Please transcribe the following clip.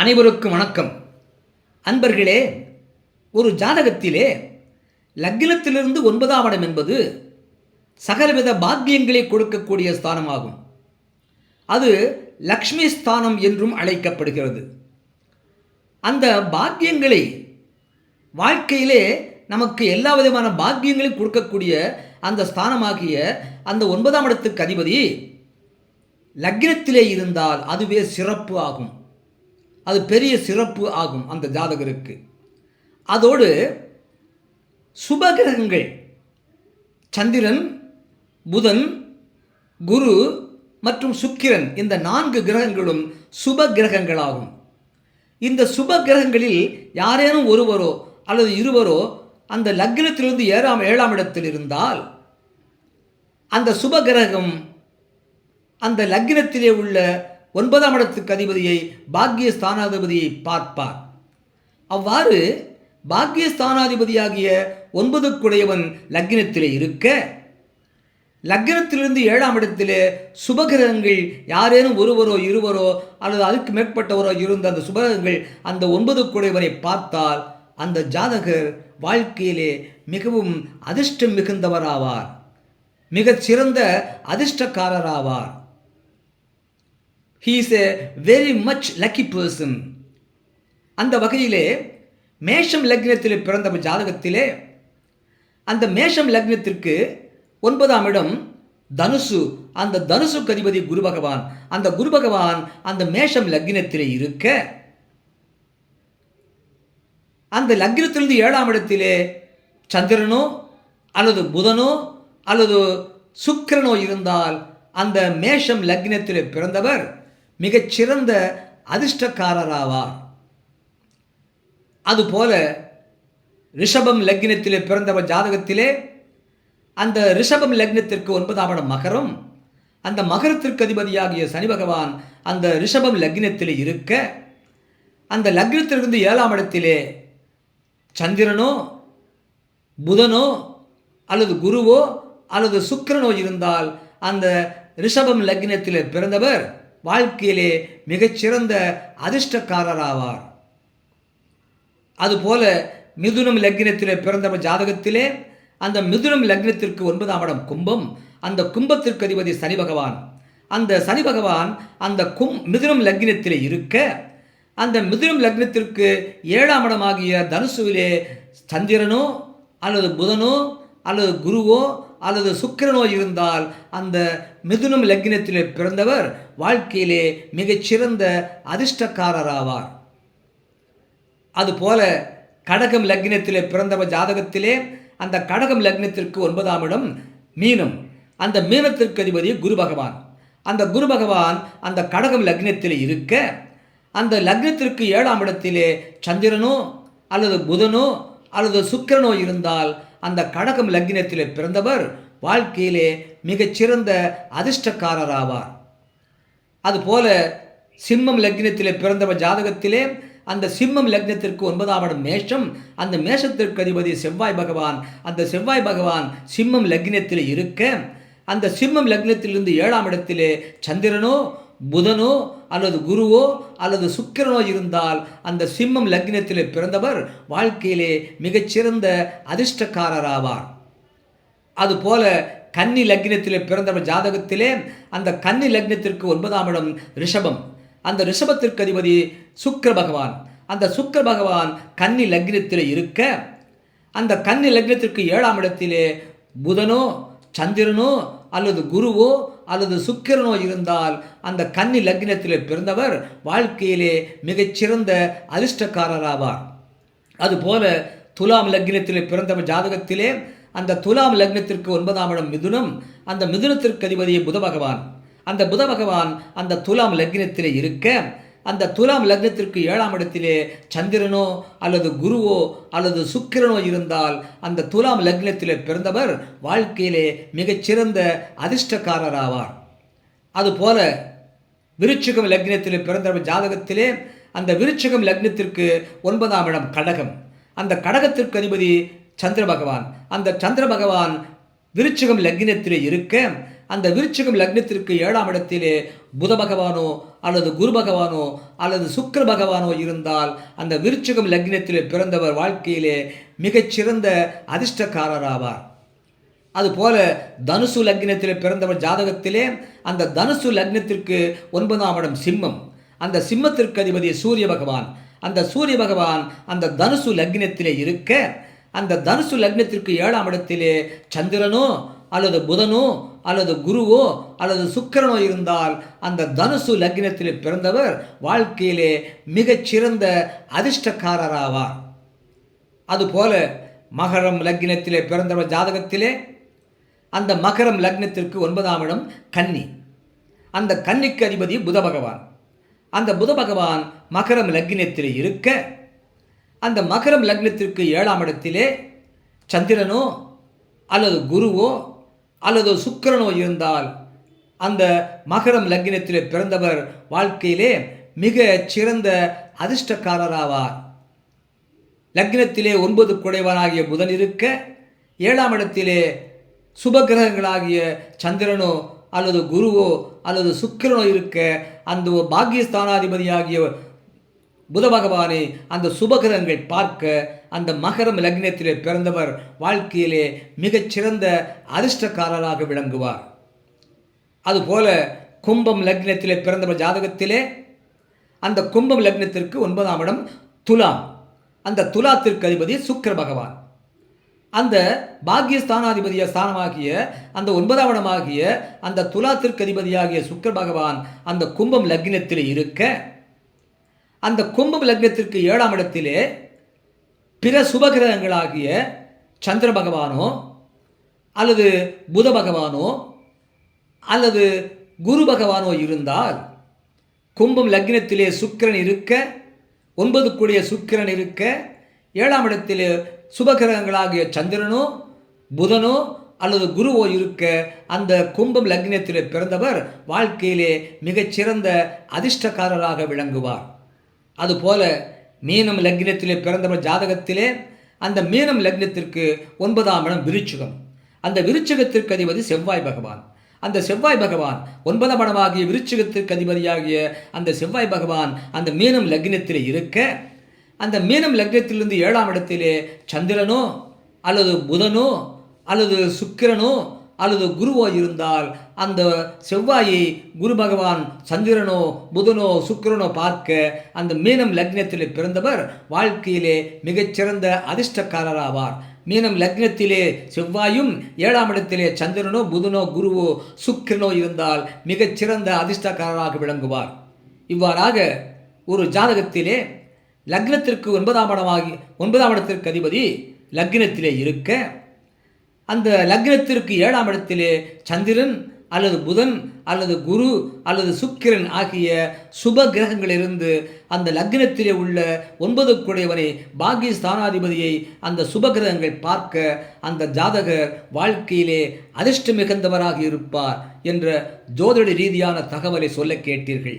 அனைவருக்கும் வணக்கம். அன்பர்களே ஒரு ஜாதகத்திலே லக்னத்திலிருந்து ஒன்பதாம் இடம் என்பது சகலவித பாக்கியங்களை கொடுக்கக்கூடிய ஸ்தானமாகும். அது லக்ஷ்மி ஸ்தானம் என்றும் அழைக்கப்படுகிறது. அந்த பாக்கியங்களை வாழ்க்கையிலே நமக்கு எல்லா விதமான பாக்கியங்களையும் கொடுக்கக்கூடிய அந்த ஸ்தானமாகிய அந்த ஒன்பதாம் இடத்துக்கு அதிபதி லக்னத்திலே இருந்தால் அதுவே சிறப்பு ஆகும். அது பெரிய சிறப்பு ஆகும் அந்த ஜாதகருக்கு. அதோடு சுபகிரகங்கள். சந்திரன் புதன் குரு மற்றும் சுக்கிரன் இந்த நான்கு கிரகங்களும் சுப கிரகங்களாகும் இந்த சுப கிரகங்களில் யாரேனும் ஒருவரோ அல்லது இருவரோ அந்த லக்னத்திலிருந்து ஏழாம் ஏழாம் இடத்தில் இருந்தால் அந்த சுப கிரகம் அந்த லக்னத்திலே உள்ள ஒன்பதாம் இடத்துக்கு அதிபதியை பாக்கிய ஸ்தானாதிபதியை பார்ப்பார். அவ்வாறு பாக்கிய ஸ்தானாதிபதியாகிய ஒன்பதுக்குடையவன் லக்னத்திலே இருக்க லக்னத்திலிருந்து ஏழாம் இடத்திலே சுபகிரகங்கள் யாரேனும் ஒருவரோ இருவரோ அல்லது அதுக்கு மேற்பட்டவரோ இருந்த அந்த சுபகிரகங்கள் அந்த ஒன்பது குடைவரை பார்த்தால் அந்த ஜாதகர் வாழ்க்கையிலே மிகவும் அதிர்ஷ்டம் மிகுந்தவராவார். மிகச் சிறந்த அதிர்ஷ்டக்காரராவார். He is a very much lucky person அந்த வகையிலே மேஷம் லக்னத்தில் பிறந்த ஜாதகத்திலே அந்த மேஷம் லக்னத்திற்கு ஒன்பதாம் இடம் தனுசு. அந்த தனுசு கதிபதி குரு பகவான். அந்த குரு பகவான் அந்த மேஷம் லக்னத்திலே இருக்க. அந்த லக்னத்திலிருந்து ஏழாம் இடத்திலே சந்திரனோ அல்லது புதனோ அல்லது சுக்கிரனோ இருந்தால் அந்த மேஷம் லக்னத்திலே பிறந்தவர். மிகச்சிறந்த அதிர்ஷ்டக்காரராவார். அதுபோல ரிஷபம் லக்னத்திலே பிறந்தவர் ஜாதகத்திலே அந்த ரிஷபம் லக்னத்திற்கு ஒன்பதாம் இடம் மகரம். அந்த மகரத்திற்கு அதிபதியாகிய சனி பகவான் அந்த ரிஷபம் லக்னத்திலே இருக்க அந்த லக்னத்திலிருந்து ஏழாம் இடத்திலே சந்திரனோ புதனோ அல்லது குருவோ அல்லது சுக்கிரனோ இருந்தால் அந்த ரிஷபம் லக்னத்திலே பிறந்தவர் வாழ்க்கையிலே மிகச்சிறந்த அதிர்ஷ்டக்காரராவார். அதுபோல மிதுனம் லக்னத்திலே பிறந்தவர் ஜாதகத்திலே அந்த மிதுனம் லக்னத்திற்கு ஒன்பதாம் இடம் கும்பம் அந்த கும்பத்திற்கு அதிபதி சனி பகவான். அந்த சனி பகவான் அந்த கும் மிதுனம் லக்னத்திலே இருக்க அந்த மிதுனம் லக்னத்திற்கு ஏழாம் இடமாகிய தனுசுவிலே சந்திரனோ அல்லது புதனோ அல்லது குருவோ அல்லது சுக்கிரனோ இருந்தால் அந்த மிதுனம் லக்னத்திலே பிறந்தவர் வாழ்க்கையிலே மிகச்சிறந்த அதிர்ஷ்டக்காரராவார். அதுபோல கடகம் லக்னத்திலே பிறந்தவர் ஜாதகத்திலே அந்த கடகம் லக்னத்திற்கு ஒன்பதாம் இடம் மீனம். அந்த மீனத்திற்கு அதிபதி குரு பகவான். அந்த குரு பகவான் அந்த கடகம் லக்னத்தில் இருக்க அந்த லக்னத்திற்கு ஏழாம் இடத்திலே சந்திரனோ அல்லது புதனோ அல்லது சுக்கிரனோ இருந்தால் அந்த கடகம் லக்னத்திலே பிறந்தவர் வாழ்க்கையிலே மிகச்சிறந்த அதிர்ஷ்டக்காரராவார். அதுபோல சிம்மம் லக்னத்திலே பிறந்தவர் ஜாதகத்திலே அந்த சிம்மம் லக்னத்திற்கு ஒன்பதாம் இடம் மேஷம். அந்த மேஷத்திற்கு அதிபதி செவ்வாய் பகவான். அந்த செவ்வாய் பகவான் சிம்மம் லக்னத்தில் இருக்க அந்த சிம்மம் லக்னத்திலிருந்து ஏழாம் இடத்திலே சந்திரனோ புதனோ அல்லது குருவோ அல்லது சுக்கிரனோ இருந்தால் அந்த சிம்மம் லக்னத்திலே பிறந்தவர் வாழ்க்கையிலே மிகச்சிறந்த அதிர்ஷ்டக்காரராவார். அதுபோல கன்னி லக்னத்திலே பிறந்தவர் ஜாதகத்திலே அந்த கன்னி லக்னத்திற்கு ஒன்பதாம் இடம் ரிஷபம். அந்த ரிஷபத்திற்கு அதிபதி சுக்கர பகவான். அந்த சுக்கிர பகவான் கன்னி லக்னத்தில் இருக்க அந்த கன்னி லக்னத்திற்கு ஏழாம் இடத்திலே புதனோ சந்திரனோ அல்லது குருவோ அல்லது சுக்கிரனோ இருந்தால் அந்த கன்னி லக்னத்தில் பிறந்தவர் வாழ்க்கையிலே மிகச்சிறந்த அதிர்ஷ்டக்காரராவார். அதுபோல துலாம் லக்னத்தில் பிறந்தவர் ஜாதகத்திலே அந்த துலாம் லக்னத்திற்கு ஒன்பதாம் இடம் மிதுனம் அந்த மிதுனத்திற்கு அதிபதியை புத பகவான். அந்த புத பகவான் அந்த துலாம் லக்னத்திலே இருக்க அந்த துலாம் லக்னத்திற்கு ஏழாம் இடத்திலே சந்திரனோ அல்லது குருவோ அல்லது சுக்கிரனோ இருந்தால் அந்த துலாம் லக்னத்திலே பிறந்தவர் வாழ்க்கையிலே மிகச்சிறந்த அதிர்ஷ்டக்காரராவார். அதுபோல விருச்சிகம் லக்னத்திலே பிறந்தவர் ஜாதகத்திலே அந்த விருச்சிகம் லக்னத்திற்கு ஒன்பதாம் இடம் கடகம். அந்த கடகத்திற்கு அதிபதி சந்திர பகவான். அந்த சந்திர பகவான் விருச்சிகம் லக்னத்திலே இருக்க அந்த விருச்சிகம் லக்னத்திற்கு ஏழாம் இடத்திலே புத பகவானோ அல்லது குரு பகவானோ அல்லது சுக்கர பகவானோ இருந்தால் அந்த விருச்சிகம் லக்னத்திலே பிறந்தவர் வாழ்க்கையிலே மிகச்சிறந்த அதிர்ஷ்டக்காரராவார். அதுபோல தனுசு லக்னத்தில் பிறந்தவர் ஜாதகத்திலே அந்த தனுசு லக்னத்திற்கு ஒன்பதாம் இடம் சிம்மம். அந்த சிம்மத்திற்கு அதிபதி சூரிய பகவான். அந்த சூரிய பகவான் அந்த தனுசு லக்னத்திலே இருக்க அந்த தனுசு லக்னத்திற்கு ஏழாம் இடத்திலே சந்திரனோ அல்லது புதனோ அல்லது குருவோ அல்லது சுக்கிரனோ இருந்தால் அந்த தனுசு லக்னத்தில் பிறந்தவர் வாழ்க்கையிலே மிகச்சிறந்த அதிர்ஷ்டக்காரராவார். அதுபோல மகரம் லக்னத்திலே பிறந்தவர் ஜாதகத்திலே அந்த மகரம் லக்னத்திற்கு ஒன்பதாம் இடம் கன்னி. அந்த கன்னிக்கு அதிபதி புத பகவான். அந்த புத பகவான் மகரம் லக்னத்தில் இருக்க அந்த மகரம் லக்னத்திற்கு ஏழாம் இடத்திலே சந்திரனோ அல்லது குருவோ அல்லது சுக்கிரனோ இருந்தால் அந்த மகரம் லக்னத்திலே பிறந்தவர் வாழ்க்கையிலே மிக சிறந்த அதிர்ஷ்டக்காரராவார். லக்னத்திலே ஒன்பது குடைவனாகிய புதன் இருக்க ஏழாம் இடத்திலே சுபகிரகங்களாகிய சந்திரனோ அல்லது குருவோ அல்லது சுக்கிரனோ இருக்க அந்த பாக்கியஸ்தானாதிபதியாகிய புத பகவானை அந்த சுபகிரகங்கள் பார்க்க அந்த மகரம் லக்னத்திலே பிறந்தவர் வாழ்க்கையிலே மிகச்சிறந்த அதிர்ஷ்டக்காரராக விளங்குவார். அதுபோல கும்பம் லக்னத்திலே பிறந்தவர் ஜாதகத்திலே அந்த கும்பம் லக்னத்திற்கு ஒன்பதாம் இடம் துலாம். அந்த துலாத்திற்கு அதிபதி சுக்கர பகவான். அந்த பாக்யஸ்தானாதிபதிய ஸ்தானமாகிய அந்த ஒன்பதாம் இடமாகிய அந்த துலாத்திற்கு அதிபதியாகிய சுக்கர பகவான் அந்த கும்பம் லக்னத்தில் இருக்க அந்த கும்பம் லக்னத்திற்கு ஏழாம் இடத்திலே பிற சுபகிரகங்களாகிய சந்திர பகவானோ அல்லது புத பகவானோ அல்லது குரு பகவானோ இருந்தால் கும்பம் லக்னத்திலே சுக்கிரன் இருக்க ஒன்பது கூடிய சுக்கிரன் இருக்க ஏழாம் இடத்திலே சுபகிரகங்களாகிய சந்திரனோ புதனோ அல்லது குருவோ இருக்க அந்த கும்பம் லக்னத்திலே பிறந்தவர் வாழ்க்கையிலே மிகச்சிறந்த அதிர்ஷ்டக்காரராக விளங்குவார். அதுபோல மீனம் லக்னத்திலே பிறந்தவர் ஜாதகத்திலே அந்த மீனம் லக்னத்திற்கு ஒன்பதாம் இடம் விருச்சிகம். அந்த விருச்சிகத்திற்கு அதிபதி செவ்வாய் பகவான். அந்த செவ்வாய் பகவான் ஒன்பதாம் இடமாகிய விருச்சிகத்திற்கு அதிபதியாகிய அந்த செவ்வாய் பகவான் அந்த மீனம் லக்னத்திலே இருக்க அந்த மீனம் லக்னத்திலிருந்து ஏழாம் இடத்திலே சந்திரனோ அல்லது புதனோ அல்லது சுக்கிரனோ அல்லது குருவோ இருந்தால் அந்த செவ்வாயை குரு பகவான் சந்திரனோ புதனோ சுக்கிரனோ பார்க்க அந்த மீனம் லக்னத்திலே பிறந்தவர் வாழ்க்கையிலே மிகச்சிறந்த அதிர்ஷ்டக்காரராவார். மீனம் லக்னத்திலே செவ்வாயும் ஏழாம் இடத்திலே சந்திரனோ புதனோ குருவோ சுக்கிரனோ இருந்தால் மிகச்சிறந்த அதிர்ஷ்டக்காரராக விளங்குவார். இவ்வாறாக ஒரு ஜாதகத்திலே லக்னத்திற்கு ஒன்பதாம் இடமாகி ஒன்பதாம் இடத்திற்கு அதிபதி லக்னத்திலே இருக்க அந்த லக்னத்திற்கு ஏழாம் இடத்திலே சந்திரன் அல்லது புதன் அல்லது குரு அல்லது சுக்கிரன் ஆகிய சுப கிரகங்களிலிருந்து அந்த லக்னத்திலே உள்ள ஒன்பது குடையவனை ஸ்தானாதிபதியை அந்த சுப கிரகங்கள் பார்க்க அந்த ஜாதகர் வாழ்க்கையிலே அதிர்ஷ்டம் மிகுந்தவராக இருப்பார் என்ற ஜோதிட ரீதியான தகவலை சொல்ல கேட்டீர்கள்.